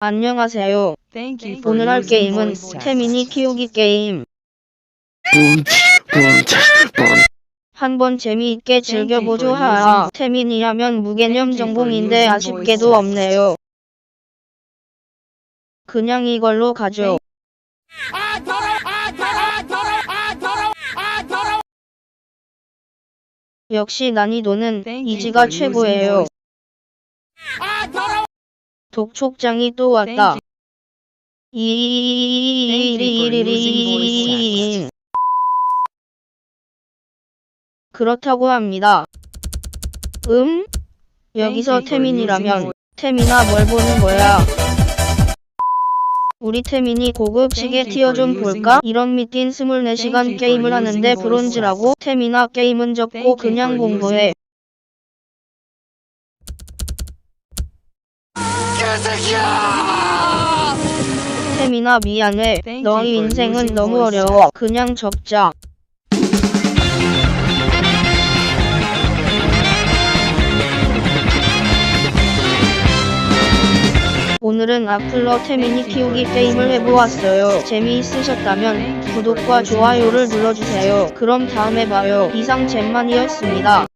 안녕하세요. 오늘 할 게임은. 태민이 키우기 게임. 한 번 재미있게 즐겨보죠 하하. 태민이라면 무개념 전공인데 아쉽게도 없네요. 그냥 이걸로 가죠. 역시 난이도는 이지가 최고예요. 독촉장이 또 왔다. 그렇다고 합니다. 음? 여기서 태민이라면 태민아 뭘 보는 거야? 우리 태민이 고급 시계 티어 좀 볼까? 이런 미친 24시간 Thank you for 게임을 하는데 브론즈라고? 태민아 게임은 접고 you 그냥 공부해. 태민아 미안해. For 인생은 너무 어려워. 그냥 접자. 오늘은 악플러 태민이 키우기 게임을 해보았어요. 재미있으셨다면 구독과 좋아요를 눌러주세요. 그럼 다음에 봐요. 이상 잼만이었습니다.